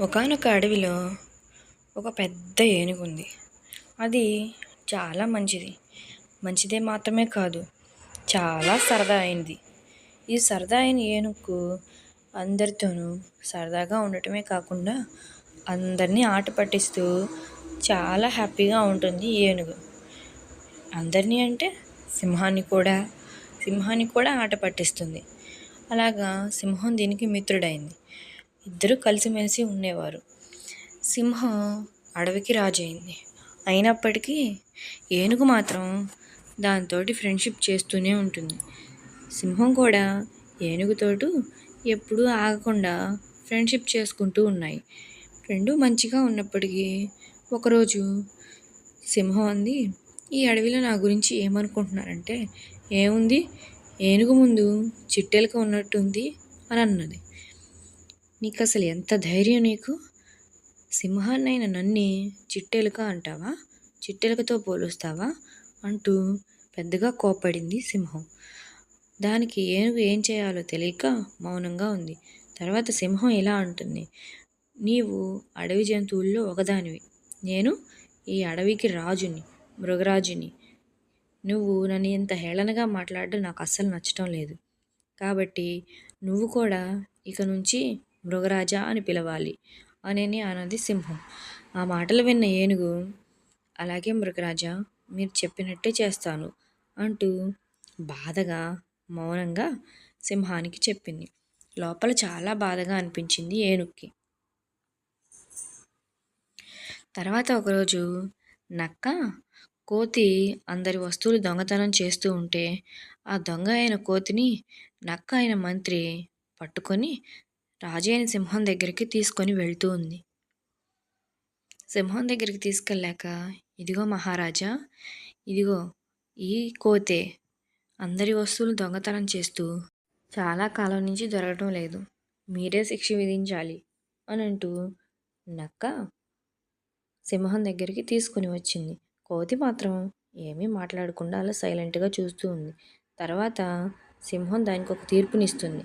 ఒకానొక అడవిలో ఒక పెద్ద ఏనుగు ఉంది అది చాలా మంచిది. మంచిదే మాత్రమే కాదు చాలా సరదా అయింది. ఈ సరదా అయిన ఏనుగు అందరితోనూ సరదాగా ఉండటమే కాకుండా అందరినీ ఆట పట్టిస్తూ చాలా హ్యాపీగా ఉంటుంది ఏనుగు. అందరినీ అంటే సింహాన్ని కూడా సింహాన్ని కూడా ఆట పట్టిస్తుంది. అలాగా సింహం దీనికి మిత్రుడైంది. ఇద్దరు కలిసిమెలిసి ఉండేవారు. సింహం అడవికి రాజైంది. అయినప్పటికీ ఏనుగు మాత్రం దాంతోటి ఫ్రెండ్షిప్ చేస్తూనే ఉంటుంది. సింహం కూడా ఏనుగుతోటి ఎప్పుడూ ఆగకుండా ఫ్రెండ్షిప్ చేసుకుంటూ ఉన్నాయి. రెండు మంచిగా ఉన్నప్పటికీ ఒకరోజు సింహం అంది ఈ అడవిలో నా గురించి ఏమనుకుంటున్నారంటే ఏముంది? ఏనుగు ముందు చిట్టెలక ఉన్నట్టుంది అని అన్నది. నీకు అసలు ఎంత ధైర్యం నీకు? సింహాన్నైన నన్నే చిట్టెలుక అంటావా? చిట్టెలుకతో పోలుస్తావా? అంటూ పెద్దగా కోప్పడింది సింహం. దానికి ఏనుగు ఏం చేయాలో తెలియక మౌనంగా ఉంది. తర్వాత సింహం ఇలా అంటుంది. నీవు అడవి జంతువుల్లో ఒకదానివి. నేను ఈ అడవికి రాజుని మృగరాజుని. నువ్వు నన్ను ఇంత హేళనగా మాట్లాడడం నాకు అస్సలు నచ్చటం లేదు. కాబట్టి నువ్వు కూడా ఇక నుంచి మృగరాజా అని పిలవాలి అని అన్నది సింహం. ఆ మాటలు విన్న ఏనుగు అలాగే మృగరాజా మీరు చెప్పినట్టే చేస్తాను అంటూ బాధగా మౌనంగా సింహానికి చెప్పింది. లోపల చాలా బాధగా అనిపించింది ఏనుక్కి తర్వాత ఒకరోజు నక్క కోతి అందరి వస్తువులు దొంగతనం చేస్తూ ఉంటే ఆ దొంగ అయిన కోతిని నక్క అయిన మంత్రి పట్టుకొని రాజైన సింహం దగ్గరికి తీసుకొని వెళ్తూ ఉంది. సింహం దగ్గరికి తీసుకెళ్ళాక ఇదిగో మహారాజా ఇదిగో ఈ కోతే అందరి వస్తువులు దొంగతనం చేస్తూ చాలా కాలం నుంచి దొరకటం లేదు. మీరే శిక్ష విధించాలి అని అంటూ నక్క సింహం దగ్గరికి తీసుకుని వచ్చింది. కోతి మాత్రం ఏమీ మాట్లాడకుండా అలా సైలెంట్గా చూస్తూ ఉంది. తర్వాత సింహం దానికి ఒక తీర్పునిస్తుంది.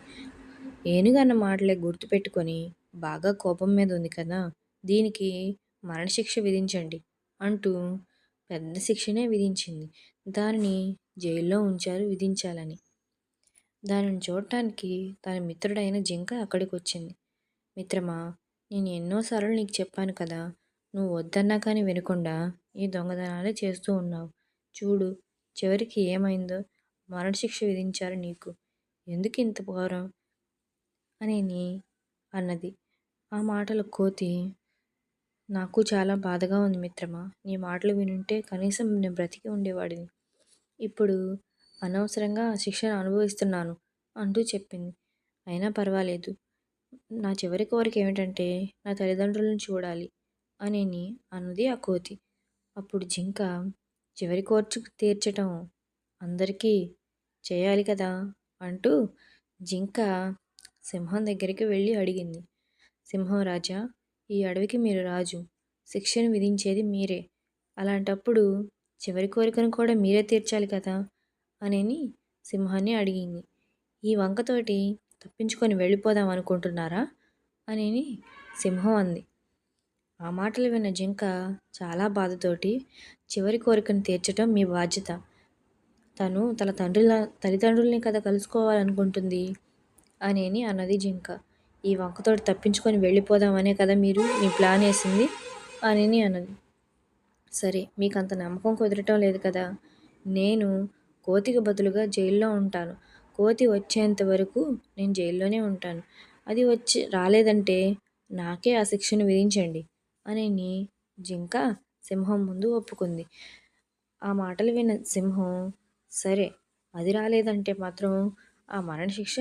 ఏనుగన్న మాటలే గుర్తుపెట్టుకొని బాగా కోపం మీద ఉంది కదా దీనికి మరణశిక్ష విధించండి అంటూ పెద్ద శిక్షనే విధించింది. దానిని జైల్లో ఉంచారు విధించాలని. దానిని చూడటానికి తన మిత్రుడైన జింక అక్కడికి వచ్చింది మిత్రమా నేను ఎన్నోసార్లు నీకు చెప్పాను కదా నువ్వు వద్దన్నా కానీ వినకుండా ఈ దొంగతనాలే చేస్తూ ఉన్నావు. చూడు చివరికి ఏమైందో మరణశిక్ష విధించారు నీకు. ఎందుకు ఇంత ఘోరం? అనేని అన్నది. ఆ మాటలు కోతి నాకు చాలా బాధగా ఉంది మిత్రమా. నీ మాటలు వినుంటే కనీసం నేను బ్రతికి ఉండేవాడిని. ఇప్పుడు అనవసరంగా శిక్షను అనుభవిస్తున్నాను అంటూ చెప్పింది. అయినా పర్వాలేదు. నా చివరి కోరిక ఏమిటంటే నా తల్లిదండ్రులను చూడాలి అనేని అన్నది ఆ కోతి. అప్పుడు జింక చివరి కోర్చు తీర్చటం అందరికీ చేయాలి కదా అంటూ జింక సింహం దగ్గరికి వెళ్ళి అడిగింది. సింహం రాజా ఈ అడవికి మీరు రాజు. శిక్షను విధించేది మీరే. అలాంటప్పుడు చివరి కోరికను కూడా మీరే తీర్చాలి కదా? అని సింహాన్ని అడిగింది. ఈ వంకతోటి తప్పించుకొని వెళ్ళిపోదాం అనుకుంటున్నారా? అని సింహం అంది. ఆ మాటలు విన్న జింక చాలా బాధతోటి చివరి కోరికను తీర్చడం మీ బాధ్యత. తను తన తండ్రుల తల్లిదండ్రుల్ని కదా కలుసుకోవాలనుకుంటుంది? అనేని అన్నది జింక. ఈ వంకతోటి తప్పించుకొని వెళ్ళిపోదామనే కదా మీరు మీ ప్లాన్ వేసింది? అని అన్నది. సరే మీకు అంత నమ్మకం కుదరటం లేదు కదా. నేను కోతికి బదులుగా జైల్లో ఉంటాను. కోతి వచ్చేంత వరకు నేను జైల్లోనే ఉంటాను. అది వచ్చి రాలేదంటే నాకే ఆ శిక్షను విధించండి. అనేని జింక సింహం ముందు ఒప్పుకుంది. ఆ మాటలు విన్న సింహం సరే అది రాలేదంటే మాత్రం ఆ మరణశిక్ష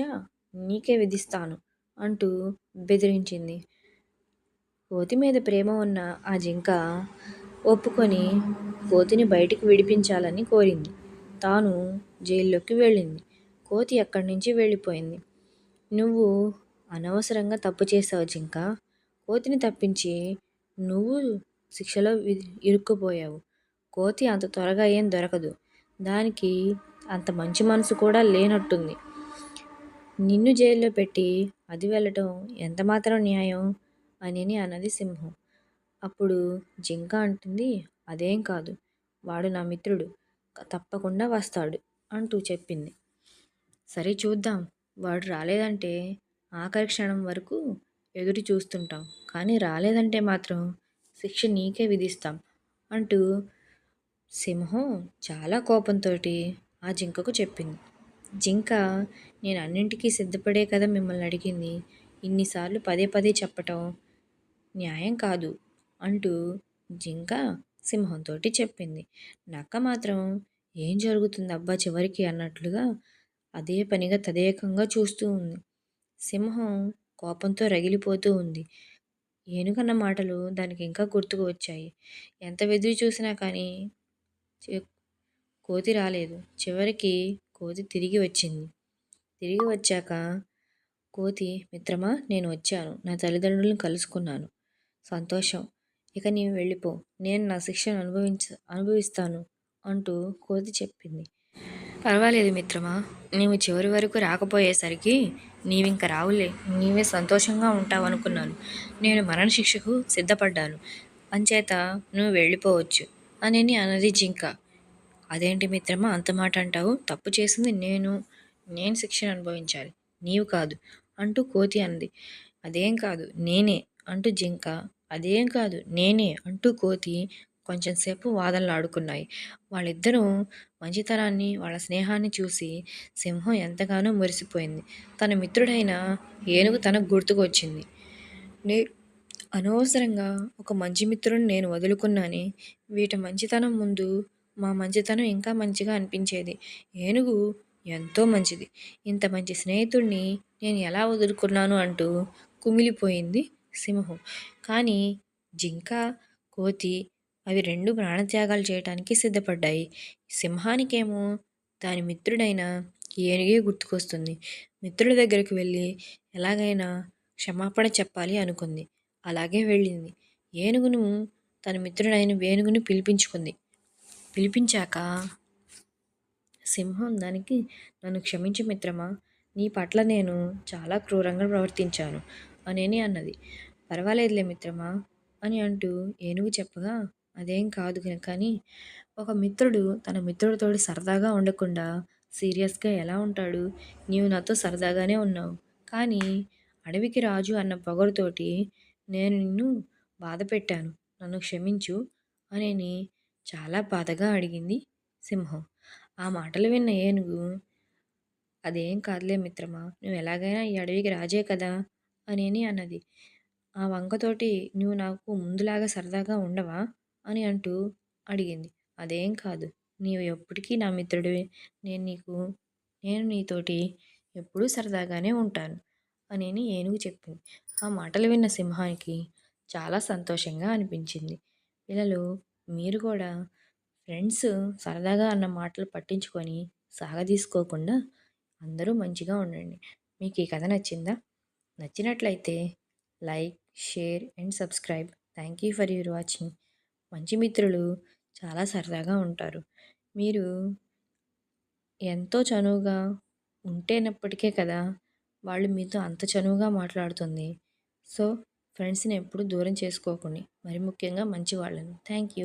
నీకే విధిస్తాను అంటూ బెదిరించింది. కోతి మీద ప్రేమ ఉన్న ఆ జింక ఒప్పుకొని కోతిని బయటికి విడిపించాలని కోరింది. తాను జైల్లోకి వెళ్ళింది. కోతి అక్కడి నుంచి వెళ్ళిపోయింది. నువ్వు అనవసరంగా తప్పు చేసావు జింక. కోతిని తప్పించి నువ్వు శిక్షలో ఇరుక్కుపోయావు. కోతి అంత త్వరగా ఏం దొరకదు. దానికి అంత మంచి మనసు కూడా లేనట్టుంది. నిన్ను జైల్లో పెట్టి అది వెళ్ళటం ఎంతమాత్రం న్యాయం? అని అన్నది సింహం. అప్పుడు జింక అంటుంది అదేం కాదు. వాడు నా మిత్రుడు. తప్పకుండా వస్తాడు అంటూ చెప్పింది. సరే చూద్దాం. వాడు రాలేదంటే ఆఖరి క్షణం వరకు ఎదురు చూస్తుంటాం. కానీ రాలేదంటే మాత్రం శిక్ష నీకే విధిస్తాం అంటూ సింహం చాలా కోపంతో ఆ జింకకు చెప్పింది. జింక నేను అన్నింటికీ సిద్ధపడే కదా మిమ్మల్ని అడిగింది. ఇన్నిసార్లు పదే పదే చెప్పటం న్యాయం కాదు అంటూ జింక సింహంతో చెప్పింది. నక్క మాత్రం ఏం జరుగుతుంది అబ్బా చివరికి అన్నట్లుగా అదే పనిగా తదేకంగా చూస్తూ ఉంది. సింహం కోపంతో రగిలిపోతూ ఉంది. ఏనుగన్న మాటలు దానికి ఇంకా గుర్తుకు వచ్చాయి. ఎంత వెదురు చూసినా కానీ కోతి రాలేదు. చివరికి కోతి తిరిగి వచ్చింది. తిరిగి వచ్చాక కోతి మిత్రమా నేను వచ్చాను. నా తల్లిదండ్రులను కలుసుకున్నాను. సంతోషం. ఇక నీవు వెళ్ళిపో. నేను నా శిక్షను అనుభవించ అనుభవిస్తాను అంటూ కోతి చెప్పింది. పర్వాలేదు మిత్రమా. నీవు చివరి వరకు రాకపోయేసరికి నీవింక రావులే. నీవే సంతోషంగా ఉంటావు అనుకున్నాను నేను మరణశిక్షకు సిద్ధపడ్డాను. అంచేత నువ్వు వెళ్ళిపోవచ్చు. అని అన్నది జింక అదేంటి మిత్రమా? అంత మాట అంటావు? తప్పు చేసింది నేను. నేను శిక్షణ అనుభవించాలి. నీవు కాదు. అంటూ కోతి అంది. అదేం కాదు. నేనే. అంటూ జింక. అదేం కాదు. నేనే. అంటూ కోతి కొంచెం సేపు వాదనలాడుకున్నాయి వాళ్ళిద్దరూ మంచితనాన్ని వాళ్ళ స్నేహాన్ని చూసి సింహం ఎంతగానో మురిసిపోయింది. తన మిత్రుడైన ఏనుగు తనకు గుర్తుకు వచ్చింది నే అనవసరంగా ఒక మంచి మిత్రుడిని నేను వదులుకున్నాని. వీటి మంచితనం ముందు మా మంచితనం ఇంకా మంచిగా అనిపించేది. ఏనుగు ఎంతో మంచిది. ఇంత మంచి స్నేహితుడిని నేను ఎలా వదులుకున్నాను? అంటూ కుమిలిపోయింది సింహం. కానీ జింక కోతి అవి రెండు ప్రాణత్యాగాలు చేయటానికి సిద్ధపడ్డాయి. సింహానికేమో దాని మిత్రుడైన ఏనుగే గుర్తుకొస్తుంది. మిత్రుడి దగ్గరికి వెళ్ళి ఎలాగైనా క్షమాపణ చెప్పాలి అనుకుంది. అలాగే వెళ్ళింది. ఏనుగును తన మిత్రుడైన వేణుగుని పిలిపించుకుంది. పిలిపించాక సింహం దానికి నన్ను క్షమించు మిత్రమా? నీ పట్ల నేను చాలా క్రూరంగా ప్రవర్తించాను అనేని అన్నది. పర్వాలేదులే మిత్రమా అని అంటూ ఏనుగు చెప్పగా అదేం కాదు కానీ ఒక మిత్రుడు తన మిత్రుడితో సరదాగా ఉండకుండా సీరియస్గా ఎలా ఉంటాడు? నీవు నాతో సరదాగానే ఉన్నావు. కానీ అడవికి రాజు అన్న పొగరుతోటి నేను నిన్ను బాధ పెట్టాను నన్ను క్షమించు అనేని చాలా బాధగా అడిగింది సింహం. ఆ మాటలు విన్న ఏనుగు అదేం కాదులే మిత్రమా నువ్వు ఎలాగైనా ఈ అడవికి రాజే కదా అని అన్నది. ఆ వంకతోటి నువ్వు నాకు ముందులాగా సరదాగా ఉండవా? అని అంటూ అడిగింది. అదేం కాదు నీవు ఎప్పటికీ నా మిత్రుడివే నేను నీకు నేను నీతోటి ఎప్పుడూ సరదాగానే ఉంటాను అని ఏనుగు చెప్పింది. ఆ మాటలు విన్న సింహానికి చాలా సంతోషంగా అనిపించింది. పిల్లలు మీరు కూడా ఫ్రెండ్స్ సరదాగా అన్న మాటలు పట్టించుకొని సాగదీసుకోకుండా అందరూ మంచిగా ఉండండి. మీకు ఈ కథ నచ్చిందా? నచ్చినట్లయితే like share and subscribe. Thank you for your watching. మంచి మిత్రులు చాలా సరదాగా ఉంటారు. మీరు ఎంతో చనువుగా ఉంటేనప్పటికే కదా వాళ్ళు మీతో అంత చనువుగా మాట్లాడుతుంది. సో ఫ్రెండ్స్ని ఎప్పుడు దూరం చేసుకోకండి. మరి ముఖ్యంగా మంచి వాళ్ళని. Thank you.